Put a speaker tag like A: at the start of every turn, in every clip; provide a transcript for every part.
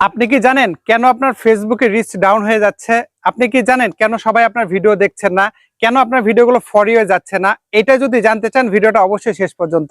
A: আপনি কি জানেন কেন আপনার ফেসবুকে রিচ ডাউন হয়ে যাচ্ছে? আপনি কি জানেন কেন সবাই আপনার ভিডিও দেখছেন না? কেন আপনার ভিডিওগুলো ফরি হয়ে যাচ্ছে না? এটা যদি জানতে চান ভিডিওটা অবশ্যই শেষ পর্যন্ত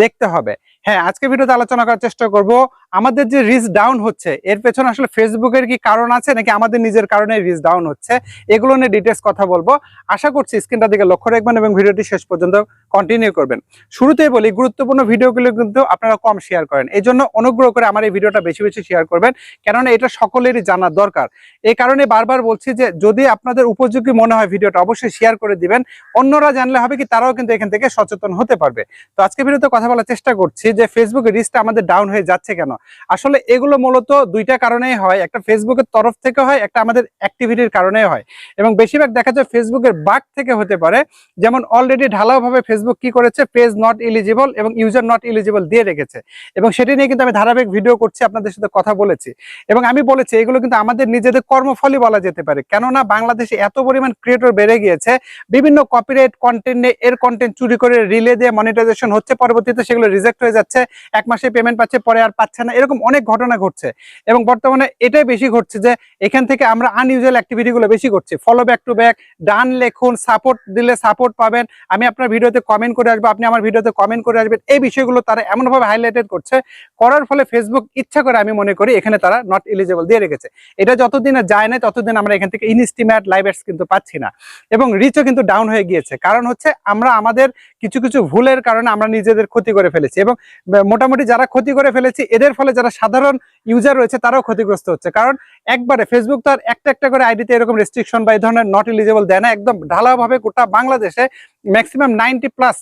A: দেখতে হবে। হ্যাঁ আজকে ভিডিওতে আলোচনা করার চেষ্টা করব। আমাদের যে রিচ ডাউন হচ্ছে, এর পেছনে আসলে ফেসবুকের কি কারণ আছে, নাকি আমাদের নিজের কারণে রিচ ডাউন হচ্ছে, এগুলো নিয়ে ডিটেলস কথা বলব। আশা করছি স্ক্রিনটা দিকে লক্ষ্য রাখবেন এবং ভিডিওটি শেষ পর্যন্ত কন্টিনিউ করবেন। শুরুতেই বলি, গুরুত্বপূর্ণ ভিডিওগুলো কিন্তু আপনারা কম শেয়ার করেন। এই জন্য অনুগ্রহ করে আমার এই ভিডিওটা বেশি বেশি শেয়ার করবেন, কেননা এটা সকলেরই জানার দরকার। এই কারণে বারবার বলছি যে, যদি আপনাদের উপযোগী মনে হয় ভিডিওটা, অবশ্যই শেয়ার করে দিবেন। অন্যরা জানলে হবে কি, তারাও কিন্তু এখান থেকে সচেতন হতে পারবে। তো আজকে ভিডিওতে কথা বলার চেষ্টা করছি। যে ফেসবুকের রিচটা আমাদের ডাউন হয়ে যাচ্ছে কেন? আসলে এগুলো মূলত দুইটা কারণেই হয়। একটা ফেসবুকের তরফ থেকে হয়, একটা আমাদের অ্যাক্টিভিটির কারণে হয়। এবং বেশিরভাগ দেখা যায় ফেসবুকের বাগ থেকে হতে পারে, যেমন অলরেডি ঢালাওভাবে ফেসবুক কি করেছে? পেজ নট ইলিজিবল এবং ইউজার নট ইলিজিবল দিয়ে রেখেছে। এবং সেটি নিয়ে কিন্তু আমি ধারাবাহিক ভিডিও করছি, আপনাদের সাথে কথা বলেছি। এবং আমি বলেছি, এগুলো কিন্তু আমাদের নিজেদের কর্মফলই বলা যেতে পারে। কেননা বাংলাদেশে এত পরিমাণ ক্রিয়েটর বেড়ে গিয়েছে, বিভিন্ন কপিরাইট কন্টেন্টে এর কন্টেন্ট চুরি করে রিলে দিয়ে মনিটাইজেশন হচ্ছে, পরবর্তীতে সেগুলো রিজেক্ট হয়ে যাচ্ছে। এক মাসে পেমেন্ট পাচ্ছে, পরে আর পাচ্ছে না, এরকম অনেক ঘটনা ঘটছে। এবং বর্তমানে এটাই বেশি ঘটছে যে, এখান থেকে আমরা আনইউজুয়াল অ্যাক্টিভিটিগুলো বেশি করছি। Follow back to back done লেখুন support দিলে সাপোর্ট পাবেন। আমি আপনার ভিডিওতে কমেন্ট করে আসব, আপনি আমার ভিডিওতে কমেন্ট করে আসবেন। এই বিষয়গুলো তারা এমনভাবে হাইলাইটেড করছে। করার ফলে ফেসবুক ইচ্ছা করে আমি মনে করি এখানে তারা নট এলিজেবল দিয়ে রেখেছে। এটা যতদিন যায় না, ততদিন আমরা এখান থেকে ইনস্টিমেট লাইভ কিন্তু পাচ্ছি না। এবং রিচও কিন্তু ডাউন হয়ে গিয়েছে। কারণ হচ্ছে আমরা আমাদের কিছু কিছু ভুলের কারণে আমরা নিজেদের ক্ষতি করে ফেলেছি। এবং মোটামুটি যারা ক্ষতি করে ফেলেছি, এদের ফলে যারা সাধারণ ইউজার রয়েছে, তারাও ক্ষতিগ্রস্ত হচ্ছে। কারণ একবারে ফেসবুক তার একটা একটা করে আইডিতে এরকম রেস্ট্রিকশন বা এই ধরনের নট ইলিজেবল দেয় না, একদম ঢালাওভাবে গোটা বাংলাদেশে maximum ninety plus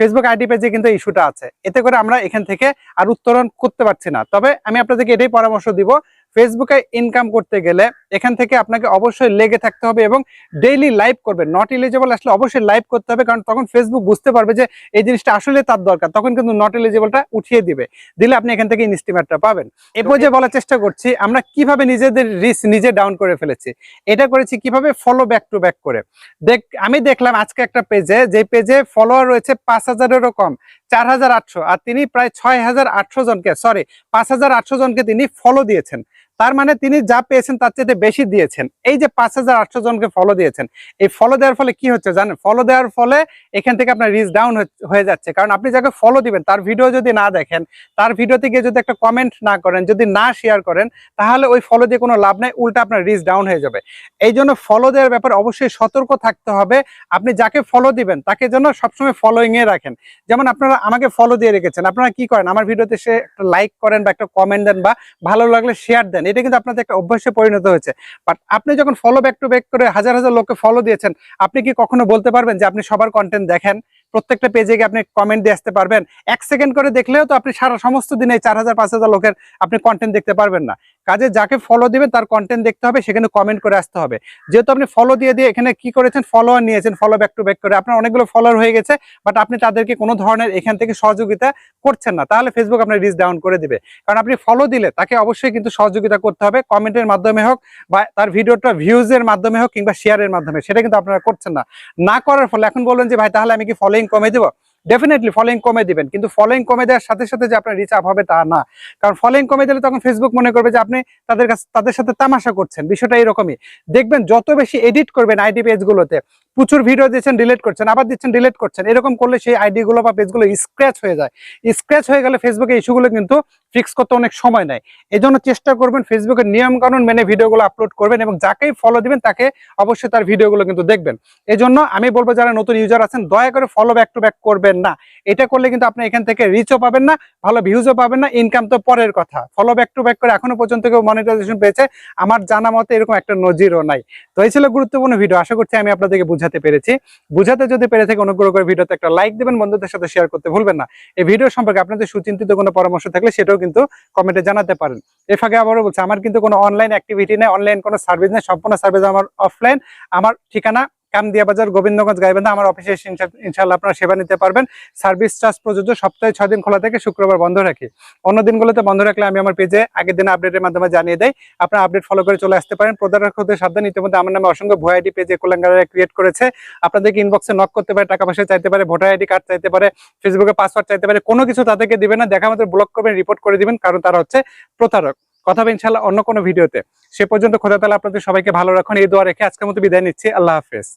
A: Facebook ID পেজে কিন্তু ইস্যুটা আছে। এতে করে আমরা এখান থেকে আর উত্তরণ করতে পারছি না। তবে আমি আপনাদেরকে এটাই পরামর্শ দিব ফেসবুকে ইনকাম করতে গেলে এখান থেকে আপনাকে অবশ্যই লেগে থাকতে হবে এবং ডেইলি লাইভ করবে। নট এলিজেবল আসলে অবশ্যই লাইভ করতে হবে কারণ তখন ফেসবুক বুঝতে পারবে যে এই জিনিসটা আসলে তার দরকার। তখন কিন্তু নট এলিজেবলটা উঠিয়ে দিবে। দিলে আপনি এখান থেকে ইনস্টিমেটটা পাবেন। এ পর্যায়ে বলার চেষ্টা করছি আমরা কীভাবে নিজেদের রিস্ক নিজে ডাউন করে ফেলেছি? এটা করেছি কীভাবে? ফলো ব্যাক টু ব্যাক করে। দেখ আমি দেখলাম আজকে একটা পেজে যে পেজে ফলোয়ার রয়েছে পাঁচ হাজারেরও কম চার হাজার আটশো আর তিনি প্রায় ছয় হাজার আটশো জনকে সরি পাঁচ হাজার আটশো জনকে তিনি ফলো দিয়েছেন। তার মানে তিনি যা পেয়েছেন তার চেয়ে বেশি দিয়েছেন। এই যে পাঁচ হাজার আটশো জনকে ফলো দিয়েছেন, এই ফলো দেওয়ার ফলে কি হচ্ছে জানেন? ফলো দেওয়ার ফলে এখান থেকে আপনার রিচ ডাউন হয়ে যাচ্ছে। কারণ আপনি যাকে ফলো দিবেন, তার ভিডিও যদি না দেখেন, তার ভিডিওতে গিয়ে যদি একটা কমেন্ট না করেন, যদি না শেয়ার করেন, তাহলে ওই ফলো দিয়ে কোনো লাভ নাই, উল্টা আপনার রিচ ডাউন হয়ে যাবে। এই জন্য ফলো দেওয়ার ব্যাপারে অবশ্যই সতর্ক থাকতে হবে। আপনি যাকে ফলো দিবেন, তাকে যেন সবসময় এ রাখেন। যেমন আপনারা আমাকে ফলো দিয়ে রেখেছেন, আপনারা কি করেন? আমার ভিডিওতে সে একটা লাইক করেন বা একটা কমেন্ট দেন বা ভালো লাগলে শেয়ার দেন। এটা কিন্তু আপনাদের একটা অভ্যাসে পরিণত হয়েছে। বাট আপনি যখন ফলো ব্যাক টু ব্যাক করে হাজার হাজার লোককে ফলো দিয়েছেন, আপনি কি কখনো বলতে পারবেন যে আপনি সবার কন্টেন্ট দেখেন? প্রত্যেকটা পেজে গিয়ে আপনি কমেন্ট দিয়ে আসতে পারবেন। এক সেকেন্ড করে দেখলেও তো আপনি সারা সমস্ত দিনে চার হাজার, পাঁচ হাজার লোকের আপনি কন্টেন্ট দেখতে পারবেন না। কাজে যাকে ফলো দিবেন তার কন্টেন্ট দেখতে হবে, সেখানে কমেন্ট করে আসতে হবে। যেহেতু আপনি ফলো দিয়ে দিয়ে এখানে কি করেছেন? ফলোয়ার নিয়েছেন ফলো ব্যাক টু ব্যাক করে। আপনার অনেকগুলো ফলোয়ার হয়ে গেছে বাট আপনি তাদেরকে কোনো ধরনের এখান থেকে সহযোগিতা করছেন না। তাহলে ফেসবুক আপনার রিচ ডাউন করে দিবে। কারণ আপনি ফলো দিলে তাকে অবশ্যই কিন্তু সহযোগিতা করতে হবে কমেন্টের মাধ্যমে হোক বা তার ভিডিওটা ভিউজের মাধ্যমে হোক কিংবা শেয়ারের মাধ্যমে। সেটা কিন্তু আপনারা করছেন না। না করার ফলে এখন বললেন যে, ভাই, তাহলে আমি কি ফলোইং কমে দেবো? ডেফিনেটলি ফলোয়িং কমে দিবেন। কিন্তু ফলোয়িং কমে দেওয়ার সাথে সাথে যে আপনার রিচ আপ হবে তা না। কারণ ফলোয়িং কমে দিলে তখন ফেসবুক মনে করবে যে আপনি তাদের কাছে তাদের সাথে তামাশা করছেন। বিষয়টা এরকমই। দেখবেন যত বেশি এডিট করবেন আইডি পেজগুলোতে প্রচুর ভিডিও দিচ্ছেন ডিলিট করছেন, আবার দিচ্ছেন ডিলিট করছেন। এরকম করলে সেই আইডি গুলো বা পেজগুলো স্ক্র্যাচ হয়ে যায়। স্ক্র্যাচ হয়ে গেলে ফেসবুকে ইস্যুগুলো কিন্তু ফিক্স করতে অনেক সময় নেয়। এই জন্য চেষ্টা করবেন ফেসবুকের নিয়ম কানুন মেনে ভিডিওগুলো আপলোড করবেন এবং যাকেই ফলো দিবেন তাকে অবশ্যই তার ভিডিওগুলো কিন্তু দেখবেন। এই জন্য আমি বলব, যারা নতুন ইউজার আছেন, দয়া করে ফলো ব্যাক টু ব্যাক করবেন না। এটা করলে কিন্তু আপনি এখান থেকে রিচও পাবেন না, ভালো ভিউজও পাবেন না ইনকাম তো পরের কথা। ফলো ব্যাক টু ব্যাক করে এখনও পর্যন্ত কেউ মনিটাইজেশন পেয়েছে, আমার জানা মতে এরকম একটা নজিরও নাই। তো এই ছিল গুরুত্বপূর্ণ ভিডিও আশা করছি আমি আপনাদেরকে বুঝাতে পেরেছি। বুঝাতে যদি পেরে থাকে অনুগ্রহ করে ভিডিওতে একটা লাইক দেবেন, বন্ধুদের সাথে শেয়ার করতে ভুলবেন না। এই ভিডিও সম্পর্কে আপনাদের সুচিন্তিত কোনো পরামর্শ থাকলে সেটাও কিন্তু কমেন্টে জানাতে পারেন। এর ফাঁকে আবারও বলছে, আমার কিন্তু কোনো অনলাইন অ্যাক্টিভিটি নেই অনলাইন কোনো সার্ভিস নেই, সম্পূর্ণ সার্ভিস আমার অফলাইন আমার ঠিকানা কামদিয়া বাজার, গোবিন্দগঞ্জ, গাইবান্ধা, আমার অফিসে ইনশাল্লাহ আপনারা সেবা নিতে পারবেন। সার্ভিস চার্জ প্রযোজ্য, সপ্তাহে ছয় দিন খোলা থেকে, শুক্রবার বন্ধ রাখি। অন্য দিনগুলোতে বন্ধ রাখলে আমি আমার পেজে আগের দিন আপডেটের মাধ্যমে জানিয়ে দেয় আপনারা আপডেট ফলো করে চলে আসতে পারেন। প্রতারক হতে সাবধান ইতিমধ্যে আমার নামে অসংখ্য ভয় আইডি পেজে কোলাঙ্গারা ক্রিয়েট করেছে। আপনাদেরকে ইনবক্সে নক করতে পারে, টাকা পয়সা চাইতে পারে ভোটার আইডি কার্ড চাইতে পারে ফেসবুকে পাসওয়ার্ড চাইতে পারে, কোনো কিছু তাদেরকে দিবেন না। দেখা মাত্র ব্লক করবেন রিপোর্ট করে দিবেন, কারণ তারা হচ্ছে প্রতারক। কথা হবে ইনশাল্লাহ অন্য কোনো ভিডিওতে। সে পর্যন্ত খোদা তালা আপনাদের সবাইকে ভালো রাখুন, এই দোয়া রেখে আজকের মতো বিদায় নিচ্ছি। আল্লাহ হাফেজ।